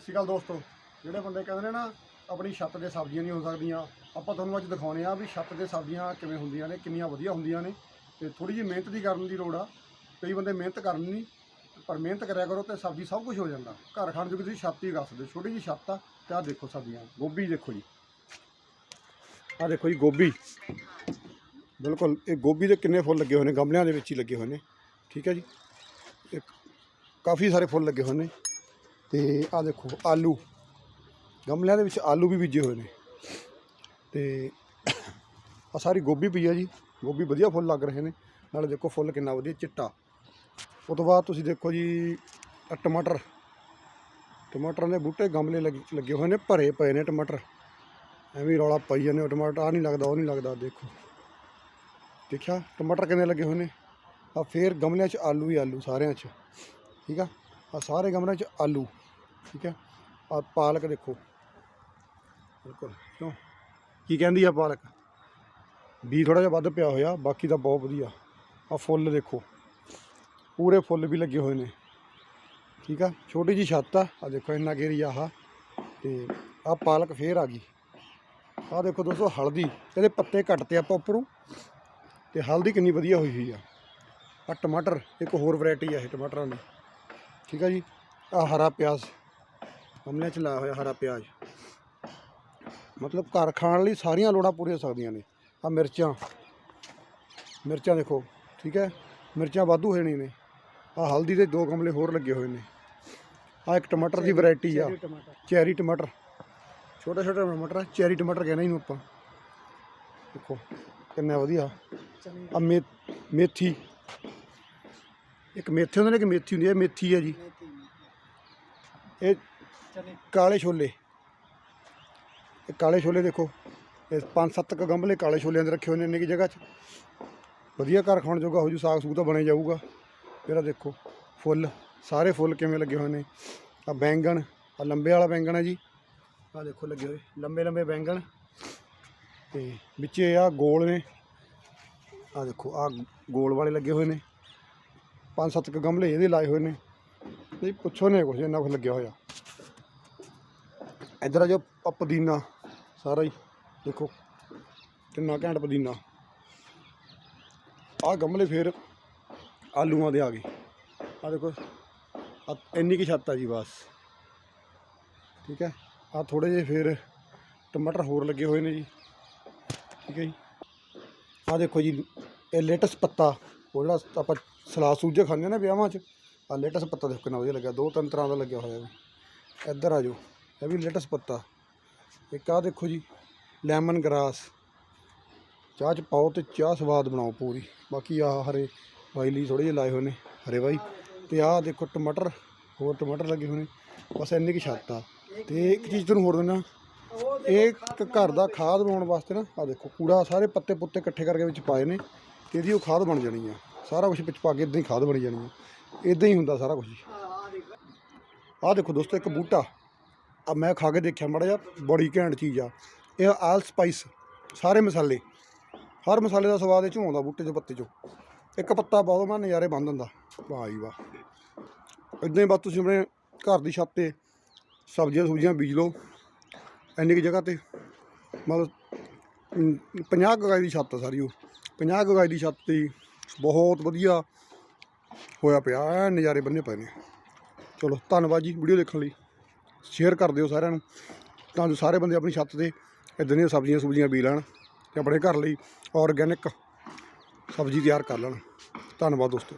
ਸਤਿ ਸ਼੍ਰੀ ਅਕਾਲ ਦੋਸਤੋ। ਜਿਹੜੇ ਬੰਦੇ ਕਹਿੰਦੇ ਨੇ ਨਾ, ਆਪਣੀ ਛੱਤ ਤੇ ਸਬਜ਼ੀਆਂ ਨਹੀਂ ਹੋ ਸਕਦੀਆਂ, ਆਪਾਂ ਤੁਹਾਨੂੰ ਅੱਜ ਦਿਖਾਉਣੇ ਆ ਵੀ ਛੱਤ ਤੇ ਸਬਜ਼ੀਆਂ ਕਿਵੇਂ ਹੁੰਦੀਆਂ ਨੇ, ਕਿੰਨੀਆਂ ਵਧੀਆ ਹੁੰਦੀਆਂ ਨੇ ਤੇ ਥੋੜੀ ਜਿਹੀ ਮਿਹਨਤ ਦੀ ਕਰਨ ਦੀ ਲੋੜ ਆ। ਕਈ ਬੰਦੇ ਮਿਹਨਤ ਕਰਨ ਨਹੀਂ, ਪਰ ਮਿਹਨਤ ਕਰਿਆ ਕਰੋ ਤੇ ਸਬਜ਼ੀ ਸਭ ਕੁਝ ਹੋ ਜਾਂਦਾ। ਘਰ ਖਾਣ ਜੋਗੀ ਤੁਸੀਂ ਛੱਤ ਹੀ ਉਗਾ ਸਕਦੇ ਹੋ। ਛੋਟੀ ਜਿਹੀ ਛੱਤ ਆ ਤੇ ਆਹ ਦੇਖੋ ਸਬਜ਼ੀਆਂ, ਗੋਭੀ ਦੇਖੋ ਜੀ। ਆਹ ਦੇਖੋ ਜੀ ਗੋਭੀ। ਬਿਲਕੁਲ, ਇਹ ਗੋਭੀ ਦੇ ਕਿੰਨੇ ਫੁੱਲ ਲੱਗੇ ਹੋਏ ਨੇ, ਗਮਲਿਆਂ ਦੇ ਵਿੱਚ ਹੀ ਲੱਗੇ ਹੋਏ ਨੇ। ਠੀਕ ਹੈ ਜੀ। ਇੱਕ ਕਾਫੀ ਸਾਰੇ ਫੁੱਲ ਲੱਗੇ ਹੋਏ ਨੇ। ਤੇ ਆਹ ਦੇਖੋ, ਆਲੂ। ਗਮਲਿਆਂ ਦੇ ਵਿੱਚ ਆਲੂ ਵੀ ਬੀਜੇ ਹੋਏ ਨੇ। ਤੇ ਆ ਸਾਰੀ ਗੋਭੀ ਪਈ ਆ ਜੀ। ਗੋਭੀ ਵਧੀਆ ਫੁੱਲ ਲੱਗ ਰਹੇ ਨੇ। ਨਾਲੇ ਦੇਖੋ ਫੁੱਲ ਕਿੰਨਾ ਵਧੀਆ ਚਿੱਟਾ। ਉਹ ਤੋਂ ਬਾਅਦ ਤੁਸੀਂ ਦੇਖੋ ਜੀ ਟਮਾਟਰ। ਟਮਾਟਰਾਂ ਦੇ ਬੂਟੇ ਗਮਲੇ ਲੱਗੇ ਲੱਗੇ ਹੋਏ ਨੇ, ਭਰੇ ਪਏ ਨੇ ਟਮਾਟਰ। ਐਵੇਂ ਰੌਲਾ ਪਾਈ ਜਾਂਦੇ ਟਮਾਟਰ। ਆ ਨਹੀਂ ਲੱਗਦਾ, ਉਹ ਨਹੀਂ ਲੱਗਦਾ, ਦੇਖੋ। ਦੇਖਿਆ? ਟਮਾਟਰ ਕਿੰਨੇ ਲੱਗੇ ਹੋਏ ਨੇ? ਆ ਫੇਰ ਗਮਲਿਆਂ 'ਚ ਆਲੂ ਹੀ ਆਲੂ, ਸਾਰਿਆਂ 'ਚ। ਠੀਕ ਆ? ਆ ਸਾਰੇ ਗਮਲਿਆਂ 'ਚ ਆਲੂ, ਠੀਕ ਹੈ? ਆ ਪਾਲਕ ਦੇਖੋ। ਬਿਲਕੁਲ, ਕਿਉਂ? ਕੀ ਕਹਿੰਦੀ ਆ ਪਾਲਕ? ਵੀ ਥੋੜਾ ਜਿਹਾ ਵੱਧ ਪਿਆ ਹੋਇਆ, ਬਾਕੀ ਤਾਂ ਬਹੁਤ ਵਧੀਆ। ਆ ਫੁੱਲ ਦੇਖੋ, ਪੂਰੇ ਫੁੱਲ ਵੀ ਲੱਗੇ ਹੋਏ ਨੇ। ਠੀਕ ਆ? ਛੋਟੀ ਜੀ ਛੱਤ ਆ ਆ ਦੇਖੋ ਇੰਨਾ ਘੇਰੀ ਆਹ। ਤੇ ਆ ਪਾਲਕ ਫੇਰ ਆ ਗਈ। ਆ ਦੇਖੋ ਦੋਸਤੋ, ਹਲਦੀ। ਇਹਦੇ ਪੱਤੇ ਕੱਟਤੇ ਆਪਾਂ ਉੱਪਰੋਂ। ਤੇ ਹਲਦੀ ਕਿੰਨੀ ਵਧੀਆ ਹੋਈ ਹੋਈ ਆ। ਆ ਟਮਾਟਰ, ਇੱਕ ਹੋਰ ਵੈਰਾਈਟੀ ਆ ਇਹ ਟਮਾਟਰਾਂ ਦੀ। ਠੀਕ ਆ ਜੀ? ਆ ਹਰਾ ਪਿਆਜ਼। ਗਮਲਿਆਂ 'ਚ ਲਾਇਆ ਹੋਇਆ ਹਰਾ ਪਿਆਜ਼। ਮਤਲਬ ਘਰ ਖਾਣ ਲਈ ਸਾਰੀਆਂ ਲੋੜਾਂ ਪੂਰੀਆਂ ਹੋ ਸਕਦੀਆਂ ਨੇ। ਆ ਮਿਰਚਾਂ। ਮਿਰਚਾਂ ਦੇਖੋ ਠੀਕ ਹੈ? ਮਿਰਚਾਂ ਵਾਧੂ ਹੋਣੀ ਨੇ ਆ ਹਲਦੀ ਦੇ ਦੋ ਗਮਲੇ ਹੋਰ ਲੱਗੇ ਹੋਏ ਨੇ। ਆ ਇੱਕ ਟਮਾਟਰ ਦੀ ਵੈਰਾਈਟੀ ਆ। ਚੈਰੀ ਟਮਾਟਰ। ਛੋਟਾ ਛੋਟਾ ਟਮਾਟਰ ਆ, ਚੈਰੀ ਟਮਾਟਰ ਕਹਿੰਦੇ ਇਹਨੂੰ ਆਪਾਂ। ਦੇਖੋ ਕਿੰਨਾ ਵਧੀਆ। ਆ ਮੇ ਮੇਥੀ। ਇੱਕ ਮੇਥੇ ਹੁੰਦੇ ਨੇ ਕਿ ਮੇਥੀ ਹੁੰਦੀ ਹੈ ਇਹ ਮੇਥੀ ਹੈ ਜੀ। ਇਹ ਕਾਲੇ ਛੋਲੇ। ਇਹ ਕਾਲੇ ਛੋਲੇ ਦੇਖੋ ਇਹ ਪੰਜ ਸੱਤ ਕ ਗਮਲੇ ਕਾਲੇ ਛੋਲਿਆਂ ਦੇ ਰੱਖੇ ਹੋਏ ਨੇ ਇੰਨੀ ਕੀ ਜਗ੍ਹਾ 'ਚ। ਵਧੀਆ ਘਰ ਖਾਣ ਜੋਗਾ ਹੋ ਜੂ ਸਾਗ ਸੂਗ ਤਾਂ ਬਣੇ ਜਾਊਗਾ। ਆਹ ਦੇਖੋ ਫੁੱਲ ਸਾਰੇ ਫੁੱਲ ਕਿਵੇਂ ਲੱਗੇ ਹੋਏ ਨੇ। ਆ ਬੈਂਗਣ ਆ ਲੰਬੇ ਵਾਲਾ ਬੈਂਗਣ ਹੈ ਜੀ। ਆ ਦੇਖੋ ਲੱਗੇ ਹੋਏ ਲੰਬੇ ਲੰਬੇ ਬੈਂਗਣ। ਤੇ ਵਿੱਚੇ ਆ ਗੋਲ ਨੇ। ਆ ਦੇਖੋ ਆ ਗੋਲ ਵਾਲੇ ਲੱਗੇ ਹੋਏ ਨੇ। ਪੰਜ ਸੱਤ ਕੁ ਗਮਲੇ ਇਹਦੇ ਲਾਏ ਹੋਏ ਨੇ। ਨਹੀਂ, ਪੁੱਛੋ ਨੇ ਕੁਛ, ਇੰਨਾ ਕੁਛ ਲੱਗਿਆ ਹੋਇਆ। ਇੱਧਰ ਆ ਜੋ ਪੁਦੀਨਾ, ਸਾਰਾ ਹੀ। ਦੇਖੋ, ਕਿੰਨਾ ਘੈਂਟ ਪੁਦੀਨਾ। ਆ ਗਮਲੇ ਫੇਰ ਆਲੂਆਂ ਦੇ ਆ ਗਏ। ਆ ਦੇਖੋ ਇੰਨੀ ਕੀ ਛੱਤ ਆ ਜੀ ਬਸ। ਠੀਕ ਹੈ? ਆ ਥੋੜੇ ਜਿਹੇ ਫੇਰ ਟਮਾਟਰ ਹੋਰ ਲੱਗੇ ਹੋਏ ਨੇ ਜੀ। ਠੀਕ ਹੈ ਜੀ? ਆ ਦੇਖੋ ਜੀ, ਇਹ ਲੈਟਸ ਪੱਤਾ। ਉਹ ਜਿਹੜਾ ਆਪਾਂ ਸਲਾਦ ਸੂਜੇ ਖਾਂਦੇ ਨਾ ਵਿਆਹਾਂ 'ਚ ਆ ਲੈਟਸ ਪੱਤਾ ਦੇਖੋ ਕਿੰਨਾ ਵਧੀਆ ਲੱਗਿਆ, ਦੋ ਤਿੰਨ ਤਰ੍ਹਾਂ ਦਾ ਲੱਗਿਆ ਹੋਇਆ ਹੈ ਇੱਧਰ ਆ ਜਾਓ, ਇਹ ਵੀ ਲੈਟਸ ਪੱਤਾ। ਇੱਕ ਆ ਦੇਖੋ ਜੀ ਲੈਮਨ ਗ੍ਰਾਸ ਚਾਹ 'ਚ ਪਾਓ ਤੇ ਚਾਹ ਸਵਾਦ ਬਣਾਓ ਪੂਰੀ। ਬਾਕੀ ਆ ਹਰੇ ਵਾਈ ਲਈ ਥੋੜੇ ਜਿਹੇ ਲਾਏ ਹੋਏ ਨੇ, ਹਰੇ ਵਾਈ ਤੇ ਆਹ ਦੇਖੋ ਟਮਾਟਰ, ਹੋਰ ਟਮਾਟਰ ਲੱਗੇ ਹੋਏ ਨੇ, ਬਸ ਇੰਨੀ ਕੀ ਛੱਤ ਆ। ਤੇ ਇੱਕ ਚੀਜ਼ ਤੁਹਾਨੂੰ ਹੋਰ ਦਿੰਦਾ ਇਹ ਇੱਕ ਘਰ ਦਾ ਖਾਦ ਬਣਾਉਣ ਵਾਸਤੇ ਨਾ ਆ ਦੇਖੋ, ਕੂੜਾ ਸਾਰੇ ਪੱਤੇ ਪੁੱਤੇ ਇਕੱਠੇ ਕਰਕੇ ਵਿੱਚ ਪਾਏ ਨੇ। ਇਹਦੀ ਉਹ ਖਾਦ ਬਣ ਜਾਣੀ ਆ। ਸਾਰਾ ਕੁਝ ਵਿੱਚ ਪਾ ਕੇ ਇਦਾਂ ਹੀ ਖਾਦ ਬਣੀ ਜਾਣੀ ਆ। ਇਦਾਂ ਹੀ ਹੁੰਦਾ ਸਾਰਾ ਕੁਝ ਆਹ ਦੇਖੋ ਦੋਸਤੋ, ਇੱਕ ਬੂਟਾ। ਆ ਮੈਂ ਖਾ ਕੇ ਦੇਖਿਆ, ਮਾੜਾ ਜਿਹਾ ਬੜੀ ਘੈਂਟ ਚੀਜ਼ ਆ। ਇਹ ਆਲ ਸਪਾਈਸ, ਸਾਰੇ ਮਸਾਲੇ। ਹਰ ਮਸਾਲੇ ਦਾ ਸਵਾਦ ਇਹ ਚੋਂ ਆਉਂਦਾ ਬੂਟੇ ਦੇ ਪੱਤੇ ਚੋਂ। ਇੱਕ ਪੱਤਾ ਪਾ ਮੈਂ ਨਜ਼ਾਰੇ ਬੰਦ ਹੁੰਦਾ। ਵਾਹ ਜੀ ਵਾਹ। ਇਦਾਂ ਹੀ ਬਸ ਤੁਸੀਂ ਆਪਣੇ ਘਰ ਦੀ ਛੱਤ ਤੇ ਸਬਜ਼ੀਆਂ ਸੁਬਜ਼ੀਆਂ ਬੀਜ ਲਓ, ਇੰਨੀ ਕੁ ਜਗ੍ਹਾ ਤੇ। ਮਤਲਬ 50 ਗਾਈ ਦੀ ਛੱਤ ਆ ਸਾਰੀ ਉਹ। 50 ਗਾਈ ਦੀ ਛੱਤ ਤੇ ਬਹੁਤ ਵਧੀਆ ਹੋਇਆ ਪਿਆ, ਐਨ ਨਜ਼ਾਰੇ ਬੰਨੇ ਪਏ ਨੇ। ਚਲੋ, ਧੰਨਵਾਦ ਜੀ ਵੀਡੀਓ ਦੇਖਣ ਲਈ। ਸ਼ੇਅਰ ਕਰ ਦਿਓ ਸਾਰਿਆਂ ਨੂੰ। ਤਾਂ ਜੋ ਸਾਰੇ ਬੰਦੇ ਆਪਣੀ ਛੱਤ ਤੇ ਇਦਾਂ ਦੀਆਂ ਸਬਜ਼ੀਆਂ ਸੁਬਜ਼ੀਆਂ ਬੀਜ ਲੈਣ ਤੇ ਆਪਣੇ ਘਰ ਲਈ ਆਰਗੈਨਿਕ ਸਬਜ਼ੀ ਤਿਆਰ ਕਰ ਲੈਣ। ਧੰਨਵਾਦ ਦੋਸਤੋ।